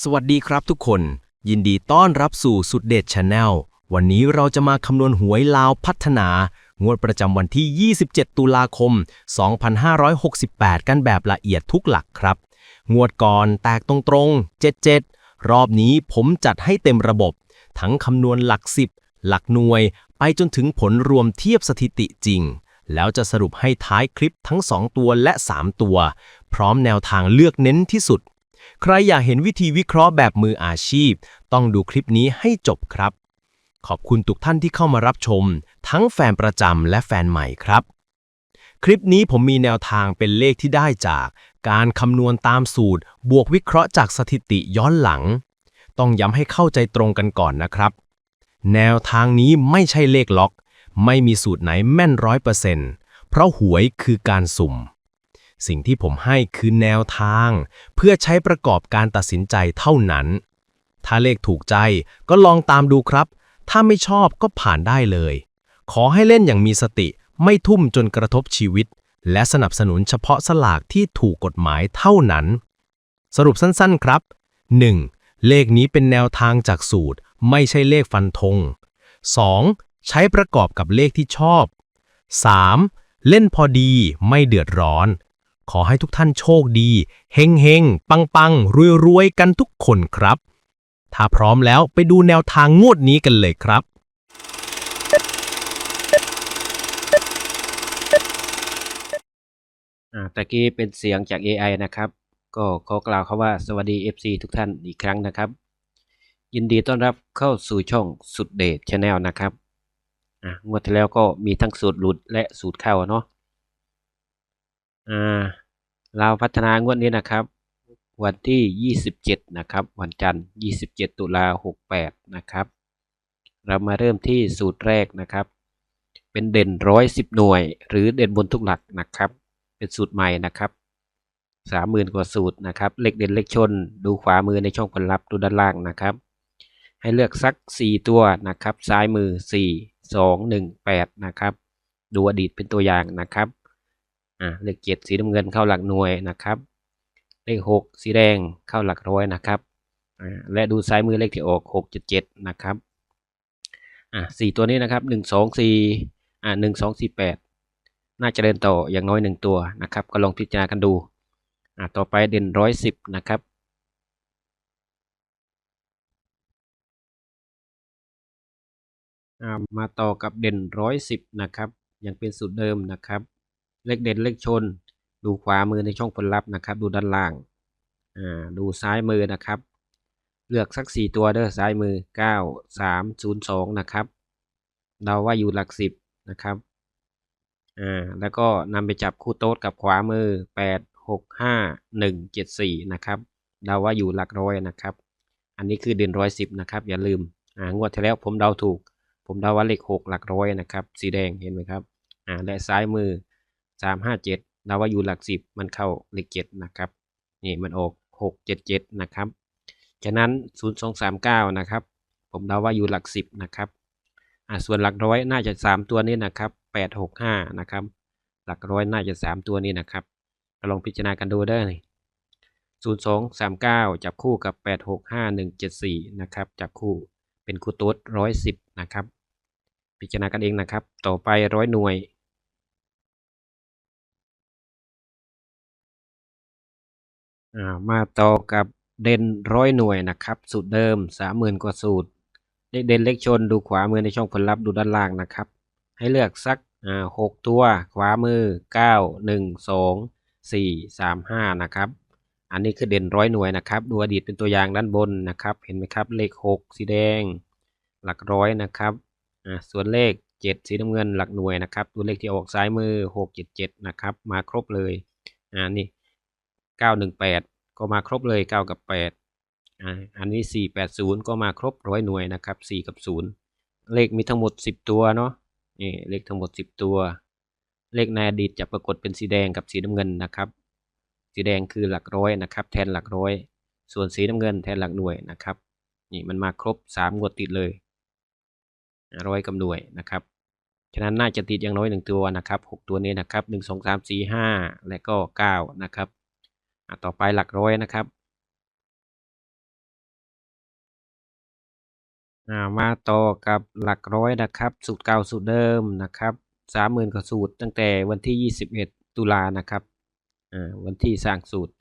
สวัสดีครับทุกคน ยินดีต้อนรับสู่สุดเด็ดชาแนลวันนี้เราจะมาคำนวณหวยลาวพัฒนา งวดประจำวันที่ 27 ตุลาคม 2568 กันแบบละเอียดทุกหลักครับ งวดก่อนแตกตรงๆ 77 รอบนี้ผมจัดให้เต็มระบบ ทั้งคำนวณหลัก 10 หลักหน่วย ไปจนถึงผลรวมเทียบสถิติจริง แล้วจะสรุปให้ท้ายคลิปทั้ง 2 ตัวและ 3 ตัว พร้อมแนวทางเลือกเน้นที่สุด ใครอยากเห็นวิธีวิเคราะห์แบบมืออาชีพ ต้องดูคลิปนี้ให้จบครับ ขอบคุณทุกท่านที่เข้ามารับชม ทั้งแฟนประจำและแฟนใหม่ครับ คลิปนี้ผมมีแนวทางเป็นเลขที่ได้จาก การคำนวณตามสูตร บวกวิเคราะห์จากสถิติย้อนหลัง ต้องย้ำให้เข้าใจตรงกันก่อนนะครับ แนวทางนี้ไม่ใช่เลขล็อก ไม่มีสูตรไหนแม่นร้อยเปอร์เซ็นต์เพราะหวยคือการสุ่ม สิ่งที่ผมให้คือแนวทาง เพื่อใช้ประกอบการตัดสินใจเท่านั้น ถ้าเลขถูกใจก็ลองตามดูครับ ถ้าไม่ชอบก็ผ่านได้เลย ขอให้เล่นอย่างมีสติไม่ทุ่มจนกระทบชีวิต และสนับสนุนเฉพาะสลากที่ถูกกฎหมายเท่านั้น สรุปสั้นๆครับ 1. เลขนี้เป็นแนวทางจากสูตร ไม่ใช่เลขฟันธง 2. ใช้ประกอบกับเลขที่ชอบ 3. เล่นพอดีไม่เดือดร้อน ขอให้ทุกท่านโชคดี เฮงเฮงปังปังรวยรวยกันทุกคนครับ ถ้าพร้อมแล้วไปดูแนวทางงวดนี้กันเลยครับ อ่าตะกี้เป็นเสียงจาก AI นะครับ ก็ขอกล่าวคำว่าสวัสดี FC ทุกท่านอีกครั้งนะครับ ยินดีต้อนรับเข้าสู่ช่องสุดเดชชาแนลนะครับอ่างวดที่แล้วก็มีทั้งสูตรหลุดและสูตรเข้าเนาะอ่า เราพัฒนางวดนี้นะครับ วันที่ 27 นะครับ วันจันทร์ 27 ตุลา68 นะครับ เรามาเริ่มที่สูตรแรกนะครับ เป็นเด่นร้อยสิบหน่วย หรือเด่นบนทุกหลักนะครับ เป็นสูตรใหม่นะครับสามหมื่นกว่าสูตรนะครับ เลขเด่นเลขชน ดูขวามือในช่องผลลัพธ์ดูด้านล่างนะครับ ให้เลือกสัก 4 ตัวนะครับ ซ้ายมือ 4 2 1 8 นะครับ ดูอดีตเป็นตัวอย่างนะครับ อ่าเลข7สีน้ำเงินเข้าหลักหน่วยนะครับ เลข6สีแดงเข้าหลักร้อยนะครับอ่าและดูซ้ายมือเลขที่ออก6 7 7นะครับอ่าสี่ตัวนี้นะครับ1 2 4อ่า1 2 4 8น่าจะเดินต่ออย่างน้อยหนึ่งตัวนะครับ ก็ลองพิจารณากันดูอ่าต่อไปเด่นร้อยสิบนะครับมาต่อกับเด่นร้อยสิบนะครับ ยังเป็นสูตรเดิมนะครับ เลขเด่นเลขชน ดูขวามือในช่องผลลัพธ์นะครับ ดูด้านล่างอ่าดูซ้ายมือนะครับ เลือกสักสี่ตัวเด้อซ้ายมือเก้าสามศูนย์สองนะครับเดาว่าอยู่หลักสิบนะครับอ่าแล้วก็นำไปจับคู่โต๊ดกับขวามือแปดหกห้าหนึ่งเจ็ดสี่นะครับเดาว่าอยู่หลักร้อยนะครับ อันนี้คือเด่นร้อยสิบนะครับ อย่าลืมอ่างวดที่แล้วผมเดาถูก ผมเดาว่าเลขหกหลักร้อยนะครับ สีแดงเห็นไหมครับอ่าและซ้ายมือ สามห้าเจ็ดเดาว่าอยู่หลักสิบมันเข้าเลขเจ็ดนะครับนี่มันออกหกเจ็ดเจ็ดนะครับฉะนั้นศูนย์สองสามเก้านะครับผมเดาว่าอยู่หลักสิบนะครับอ่าส่วนหลักร้อยน่าจะสามตัวนี้นะครับแปดหกห้านะครับหลักร้อยน่าจะสามตัวนี้นะครับก็ลองพิจารณากันดูได้เลยศูนย์สองสามเก้าจับคู่กับแปดหกห้าหนึ่งเจ็ดสี่นะครับ จับคู่เป็นคู่โต๊ดร้อยสิบนะครับ พิจารณากันเองนะครับ ต่อไปร้อยหน่วย มาต่อกับเด่นร้อยหน่วยนะครับ สูตรเดิมสามหมื่นกว่าสูตร เลขเด่นเลขชนดูขวามือในช่องผลลัพธ์ดูด้านล่างนะครับ ให้เลือกสักหกตัวขวามือเก้าหนึ่งสองสี่สามห้านะครับ อันนี้คือเด่นร้อยหน่วยนะครับ ดูอดีตเป็นตัวอย่างด้านบนนะครับ เห็นไหมครับ เลขหกสีแดง หลักร้อยนะครับส่วนเลขเจ็ดสีน้ำเงินหลักหน่วยนะครับดูเลขที่ออกซ้ายมือหกเจ็ดเจ็ดนะครับ มาครบเลย อ่านี่ เก้าหนึ่งแปดก็มาครบเลยเก้ากับแปดอ่าอันนี้ 480 ก็มาครบร้อยหน่วยนะครับ 4 กับ 0 เลขมีทั้งหมด 10 ตัวเนาะนี่เลขทั้งหมด 10 ตัว เลขในอดีตจะปรากฏเป็นสีแดงกับสีน้ำเงินนะครับ สีแดงคือหลักร้อยนะครับ แทนหลักร้อย ส่วนสีน้ำเงินแทนหลักหน่วยนะครับนี่มันมาครบ3งวดติดเลยร้อยกับหน่วยนะครับฉะนั้นน่าจะติดอย่างน้อย 1 ตัวนะครับ 6 ตัวนี้นะครับ 1 2 3 4 5 และก็ 9 นะครับ ต่อไปหลักร้อยนะครับมาต่อกับหลักร้อยนะครับ สูตรเก่าสูตรเดิมนะครับสามหมื่นกว่าสูตร ตั้งแต่วันที่ยี่สิบเอ็ดตุลานะครับวันที่สร้างสูตร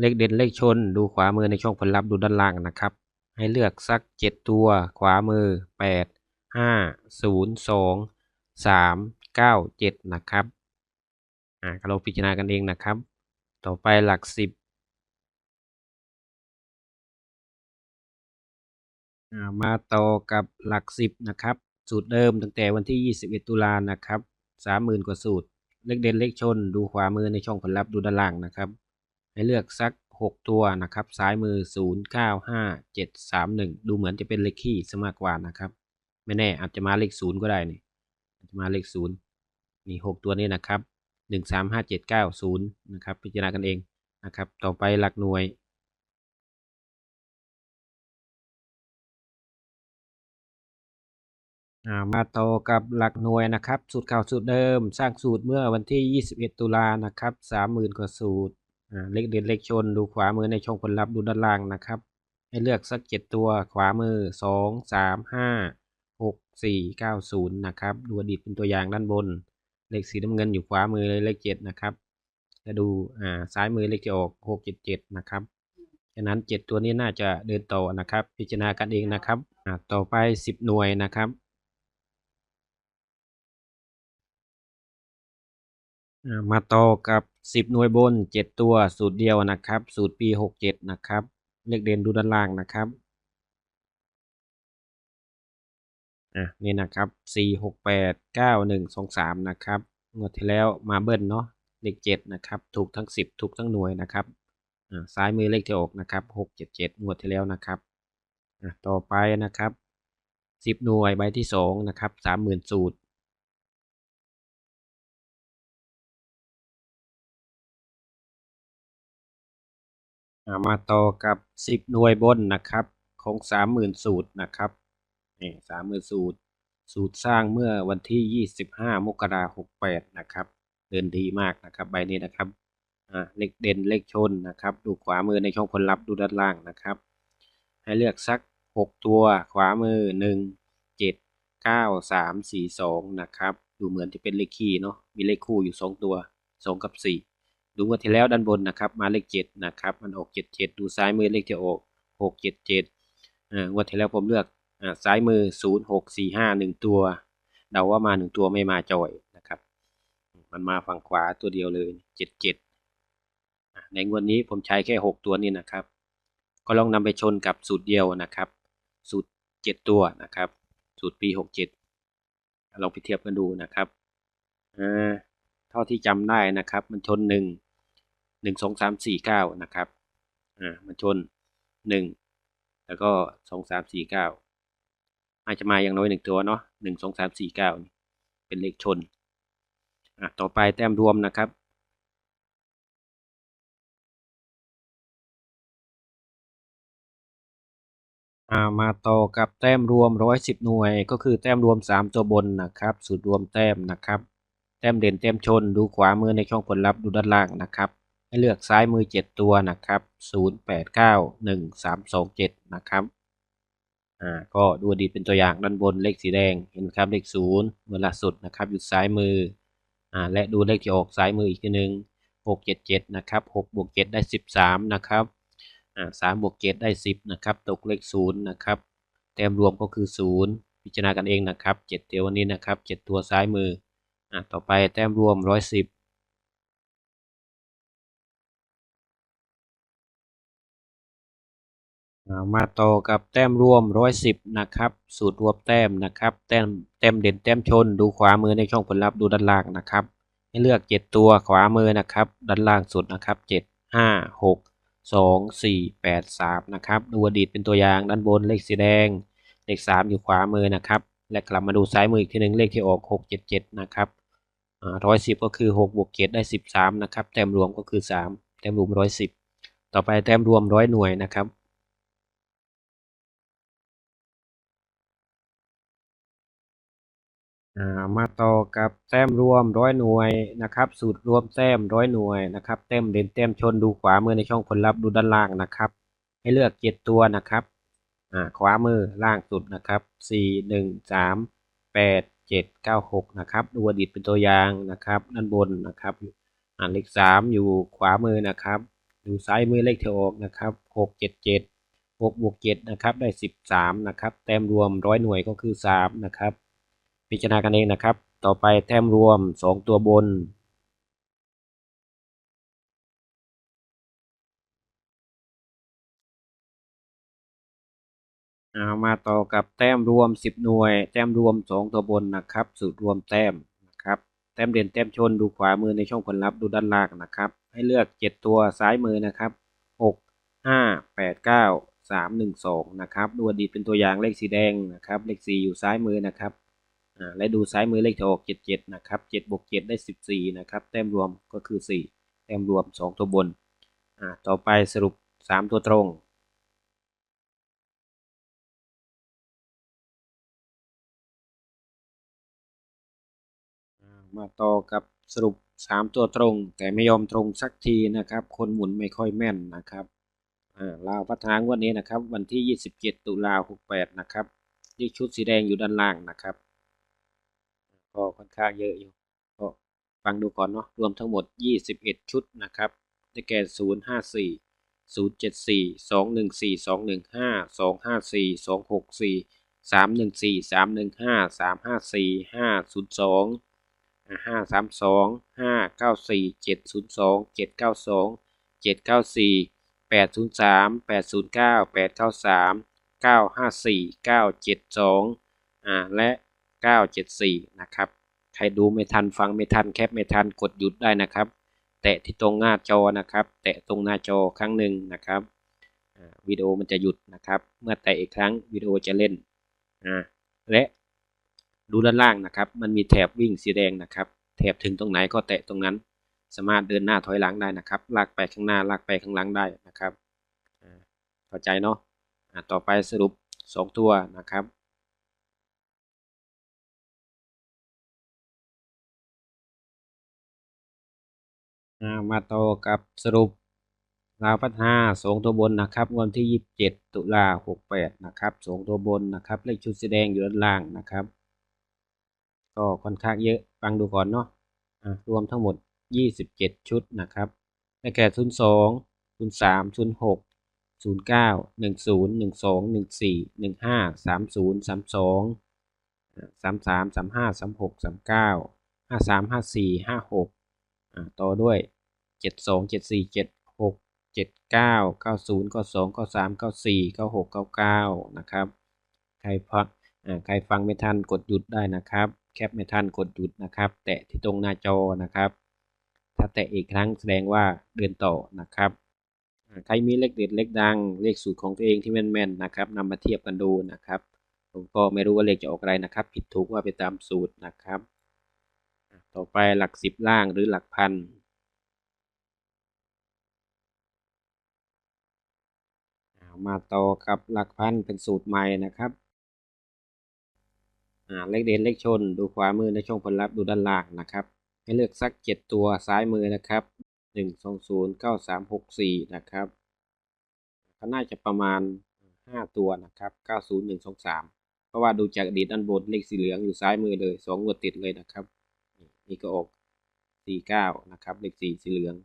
เลขเด่นเลขชนดูขวามือในช่องผลลัพธ์ดูด้านล่างนะครับ ให้เลือกสักเจ็ดตัว ขวามือแปดห้าศูนย์สองสามเก้าเจ็ดนะครับอ่าก็ลองพิจารณากันเองนะครับ ต่อไปหลักสิบ มาต่อกับหลักสิบนะครับ สูตรเดิมตั้งแต่วันที่ 21 ตุลานะครับ30,000 กว่าสูตร เลขเด่นเลขชน ดูขวามือในช่องผลลัพธ์ดูด้านล่างนะครับ ให้เลือกสัก 6 ตัวนะครับ ซ้ายมือ 0 9 5 7 3 1 ดูเหมือนจะเป็นเลขคี่ซะมากกว่านะครับ ไม่แน่อาจจะมาเลขศูนย์ก็ได้นี่อาจจะมาเลขศูนย์มีหกตัวนี้นะครับ หนึ่งสามห้าเจ็ดเก้าศูนย์นะครับ พิจารณากันเองนะครับ ต่อไปหลักหน่วยามาต่อกับหลักหน่วยนะครับ สูตรเก่าสูตรเดิม สร้างสูตรเมื่อวันที่ 21 ตุลานะครับ30,000กว่าสูตรเลขเด่นเลขชนดูขวามือในช่องผลลัพธ์ดูด้านล่างนะครับ ให้เลือกสัก 7 ตัวขวามือ 2 3 5 6 4 9 0 นะครับ ดูอดีตเป็นตัวอย่างด้านบน เลขสีน้ำเงินอยู่ขวามือเลยเลข7นะครับจะดูอ่าซ้ายมือเลขจะออก6 7 7นะครับฉะนั้น7ตัวนี้น่าจะเดินต่อนะครับ พิจารณากันเองนะครับอ่าต่อไป10หน่วยนะครับอ่ามาต่อกับ10หน่วยบน7ตัวสูตรเดียวนะครับ สูตรปี67นะครับเลขเด่นดูด้านล่างนะครับ อะนี่นะครับ4 6 8 9 1 2 3นะครับงวดที่แล้วมาเบิ้ลเนาะเลข7นะครับถูกทั้ง10ถูกทั้งหน่วยนะครับอ่าซ้ายมือเลขที่ออกนะครับ6 7 7งวดที่แล้วนะครับอะต่อไปนะครับ10หน่วยใบที่2นะครับ30,000สูตรมาต่อกับ 10 หน่วยบนนะครับของ 30,000 สูตรนะครับ นี่30,000สูตร สูตรสร้างเมื่อวันที่ 25 มกราคม68นะครับ เดินดีมากนะครับ ใบนี้นะครับอ่าเลขเด่นเลขชนนะครับ ดูขวามือในช่องผลลัพธ์ดูด้านล่างนะครับ ให้เลือกสัก 6 ตัวขวามือ 1 7 9 3 4 2 นะครับ ดูเหมือนจะเป็นเลขคี่เนาะมีเลขคู่อยู่ 2 ตัว 2 กับ 4 ดูงวดที่แล้วด้านบนนะครับ มาเลขเจ็ดนะครับ มันออกเจ็ดเจ็ดดูซ้ายมือเลขที่ออกหกเจ็ดเจ็ดอ่างวดที่แล้วผมเลือก ซ้ายมือศูนย์หนึ่งตัว เดาว่ามาหนึ่งตัวไม่มาจอยนะครับ มันมาฝั่งขวาตัวเดียวเลยเจ็ดเจ็ดในงวดนนี้ผมใช้แค่หกตัวนี้นะครับ ก็ลองนำไปชนกับสูตรเดียวนะครับ สูตรเจ็ดตัวนะครับ สูตรปีหกเจ็ดลองไปเทียบกันดูนะครับอ่าเท่าที่จำได้นะครับ มันชนหนึ่งหนึ่งสองสามสี่เก้านะครับ อ่า มันชนหนึ่งแล้วก็สองสามสี่เก้า อาจจะมาอย่างน้อยหนึ่งตัวเนาะหนึ่งสองสามสี่เก้าเป็นเลขชนอะต่อไปแต้มรวมนะครับามาต่อกับแต้มรวมร้อยสิบหน่วย ก็คือแต้มรวมสามตัวบนนะครับ สูตรรวมแต้มนะครับ แต้มเด่นแต้มชน ดูขวามือในช่องผลลัพธ์ดูด้านล่างนะครับ ให้เลือกซ้ายมือ 7 ตัวนะครับ 0 8 9 1 3 2 7 นะครับ อ่าก็ดูอดีตเป็นตัวอย่างด้านบนเลขสีแดงเห็นครับเลข0เวลาสุดนะครับอยู่ซ้ายมืออ่าและดูเลขที่ออกซ้ายมืออีกทีหนึ่ง6 7 7นะครับ6บวก7ได้13นะครับอ่า3บวก7ได้10นะครับตกเลข0นย์นะครับแต้มรวมก็คือ0พิจารณากันเองนะครับ7เดียววันนี้นะครับ7ตัวซ้ายมืออะต่อไปแต้มรวมร้อยสิบ มาต่อกับแต้มรวมร้อยสิบนะครับ สูตรรวมแต้มนะครับ แต้มแต้มเด่นแต้มชน ดูขวามือในช่องผลลัพธ์ดูด้านล่างนะครับ ให้เลือกเจ็ดตัวขวามือนะครับ ด้านล่างสุดนะครับเจ็ดห้าหกสองสี่แปดสามนะครับ ดูอดีตเป็นตัวอย่างด้านบนเลขสีแดง เลขสามอยู่ขวามือนะครับ และกลับมาดูซ้ายมืออีกทีหนึ่งเลขที่ออกหกเจ็ดเจ็ดนะครับร้อยสิบก็คือหกบวกเจ็ดได้สิบสามนะครับ แต้มรวมก็คือสามแต้มรวมร้อยสิบต่อไปแต้มรวมร้อยหน่วยนะครับ มาต่อกับแต้มรวมร้อยหน่วยนะครับ สูตรรวมแต้มร้อยหน่วยนะครับแต้มเด่นแต้มชนดูขวามือในช่องผลลัพธ์ดูด้านล่างนะครับ ให้เลือกเจ็ดตัวนะครับอ่าขวามือล่างสุดนะครับสี่หนึ่งสามแปดเจ็ดเก้าหกนะครับ ดูอดีตเป็นตัวอย่างนะครับด้านบนนะครับอ่าเลขสามอยู่ขวามือนะครับ ดูซ้ายมือเลขที่ออกนะครับหกเจ็ดเจ็ดหกบวกเจ็ดนะครับได้สิบสามนะครับ แต้มรวมร้อยหน่วยก็คือสามนะครับ พิจารณากันเองนะครับ ต่อไปแต้มรวมสองตัวบน เอามาต่อกับแต้มรวม 10 หน่วย แต้มรวม 2 ตัวบนนะครับ สูตรรวมแต้มนะครับ แต้มเด่นแต้มชนดูขวามือในช่องผลลัพธ์ดูด้านล่างนะครับ ให้เลือก 7 ตัวซ้ายมือนะครับ 6 5 8 9 3 1 2 นะครับ ดูอดีตเป็นตัวอย่างเลขสีแดงนะครับ เลข 4 อยู่ซ้ายมือนะครับ และดูซ้ายมือเลขที่ออก 77 นะครับ7บวก7ได้ 14 นะครับ แต้มรวมก็คือ 4 แต้มรวม 2 ตัวบน ต่อไปสรุป 3 ตัวตรงมาต่อกับสรุป 3 ตัวตรง แต่ไม่ยอมตรงสักทีนะครับ คนหมุนไม่ค่อยแม่นนะครับลาวพัฒนางวดนี้นะครับ วันที่ 27 ตุลา68 นะครับเลขชุดสีแดงอยู่ด้านล่างนะครับ ก็ค่อนข้างเยอะอยู่ก็ฟังดูก่อนเนาะรวมทั้งหมด 21 ชุดนะครับได้แก่ 054 074 214 215 254 264 314 315 354 502ห้าสามสองห้าเก้าสี่เจ็ดศูนย์สองเจ็ดเก้าสองเจ็ดเก้าสี่แปดศูนย์สามแปดศูนย์เก้าแปดเก้าสามเก้าห้าสี่เก้าเจ็ดสองอ่าและ เก้าเจ็ดสี่นะครับ ใครดูไม่ทันฟังไม่ทันแคปไม่ทันกดหยุดได้นะครับ แตะที่ตรงหน้าจอนะครับ แตะตรงหน้าจอครั้งหนึ่งนะครับวิดีโอมันจะหยุดนะครับ เมื่อแตะอีกครั้งวิดีโอจะเล่นและดูด้านล่างนะครับ มันมีแถบวิ่งสีแดงนะครับ แถบถึงตรงไหนก็แตะตรงนั้น สามารถเดินหน้าถอยหลังได้นะครับ ลากไปข้างหน้าลากไปข้างหลังได้นะครับเข้าใจเนาะต่อไปสรุป 2 ตัวนะครับ มาต่อกับสรุปราวพัฒนาสองตัวบนนะครับงวดที่ 27 ตุลา68 นะครับสองตัวบนนะครับ เลขชุดสีแดงอยู่ด้านล่างนะครับ ก็ค่อนข้างเยอะฟังดูก่อนเนาะรวมทั้งหมด 27 ชุดนะครับได้แก่02 03 06 09 10 12 14 15 30 32 33 35 36 39 53 54 56อ่า ต่อด้วย 72 74 76 79 90 92 93 94 96 99 นะครับ ใครพักใครฟังไม่ทันกดหยุดได้นะครับ แคปไม่ทันกดหยุดนะครับ แตะที่ตรงหน้าจอนะครับ ถ้าแตะอีกครั้งแสดงว่าเดินต่อนะครับใครมีเลขเด็ดเลขดังเลขสูตรของตัวเองที่แม่นๆนะครับนำมาเทียบกันดูนะครับ ผมก็ไม่รู้ว่าเลขจะออกอะไรนะครับ ผิดถูกว่าไปตามสูตรนะครับ ต่อไปหลักสิบล่างหรือหลักพัน มาต่อกับหลักพันเป็นสูตรใหม่นะครับเลขเด่นเลขชนดูขวามือในช่องผลลัพธ์ดูด้านล่างนะครับ ให้เลือกสักเจ็ดตัวซ้ายมือนะครับหนึ่งสองศูนย์เก้าสามหกสี่นะครับก็น่าจะประมาณห้าตัวนะครับเก้าศูนย์หนึ่งสองสามเพราะว่าดูจากอดีตด้านบนเลขสีเหลืองอยู่ซ้ายมือเลยสองงวดติดเลยนะครับ นี่ก็ออกสี่เก้านะครับ เลขสี่สีเหลือง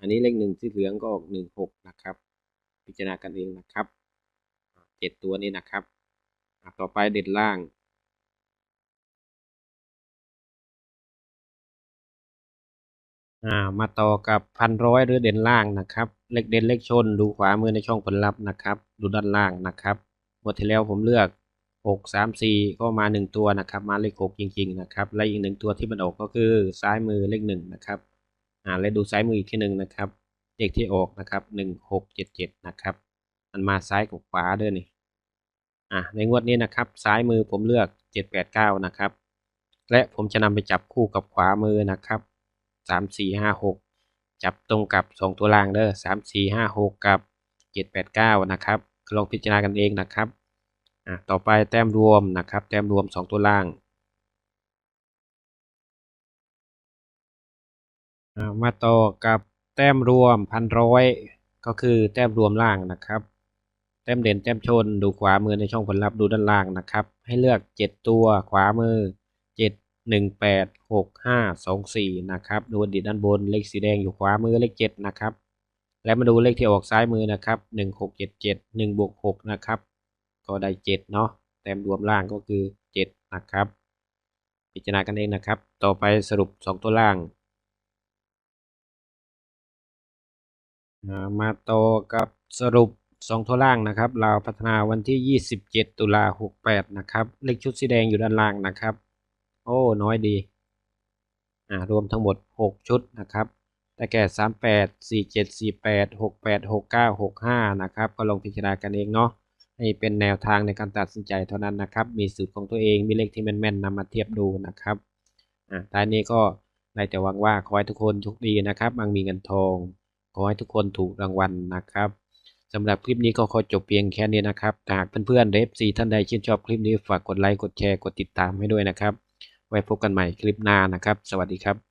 อันนี้เลขหนึ่งสีเหลืองก็ออกหนึ่งหกนะครับ พิจารณากันเองนะครับเจ็ดตัวนี้นะครับ ต่อไปเด่นล่างามาต่อกับพันร้อยหรือเด่นล่างนะครับ เลขเด่นเลขชนดูขวามือในช่องผลลัพธ์นะครับ ดูด้านล่างนะครับงวดที่แล้วผมเลือก หกสามสี่ก็มาหนึ่งตัวนะครับ มาเลขหกจริง ๆ นะครับ และอีกหนึ่งตัวที่มันออกก็คือซ้ายมือเลขหนึ่งนะครับ อ่า และดูซ้ายมืออีกที่หนึ่งนะครับ เลขที่ออกนะครับหนึ่งหกเจ็ดเจ็ดนะครับ มันมาซ้ายกับขวาด้วยนี่ อะในงวดนี้นะครับ ซ้ายมือผมเลือกเจ็ดแปดเก้านะครับ และผมจะนำไปจับคู่กับขวามือนะครับสามสี่ห้าหกจับตรงกับสองตัวล่างเด้อสามสี่ห้าหกกับเจ็ดแปดเก้านะครับ ลองพิจารณากันเองนะครับ อะต่อไปแต้มรวมนะครับ แต้มรวมสองตัวล่างมาต่อกับแต้มรวมพันร้อยก็คือแต้มรวมล่างนะครับ แต้มเด่นแต้มชนดูขวามือในช่องผลลัพธ์ดูด้านล่างนะครับ ให้เลือก 7 ตัวขวามือ 7 1 8 6 5 2 4นะครับดูอดีตด้านบนเลขสีแดงอยู่ขวามือเลข 7 นะครับ และมาดูเลขที่ออกซ้ายมือนะครับ 1 6 7 7 1บวก6นะครับ ก็ได้ 7 เนาะแต้มรวมล่างก็คือ 7 นะครับ พิจารณากันเองนะครับ ต่อไปสรุป 2 ตัวล่างอ่ามาต่อกับสรุป 2 ตัวล่างนะครับ เราพัฒนาวันที่ 27 ตุลา68 นะครับ เลขชุดสีแดงอยู่ด้านล่างนะครับ โอ้ น้อยดีอ่ารวมทั้งหมด 6 ชุดนะครับแต่แก่ 38 47 48 68 69 65 นะครับ ก็ลองพิจารณากันเองเนาะ ให้เป็นแนวทางในการตัดสินใจเท่านั้นนะครับ มีสูตรของตัวเองมีเลขที่แม่นๆนำมาเทียบดูนะครับอ่าท้ายนี้ก็ได้แต่หวังว่าขอให้ทุกคนโชคดีนะครับมังมีเงินทอง ขอให้ทุกคนถูกรางวัลนะครับสำหรับคลิปนี้ก็ขอจบเพียงแค่นี้นะครับหากเพื่อนๆเดฟซีท่านใดชื่นชอบคลิปนี้ฝากกดไลค์กดแชร์กดติดตามให้ด้วยนะครับ ไว้พบกันใหม่คลิปหน้านะครับ สวัสดีครับ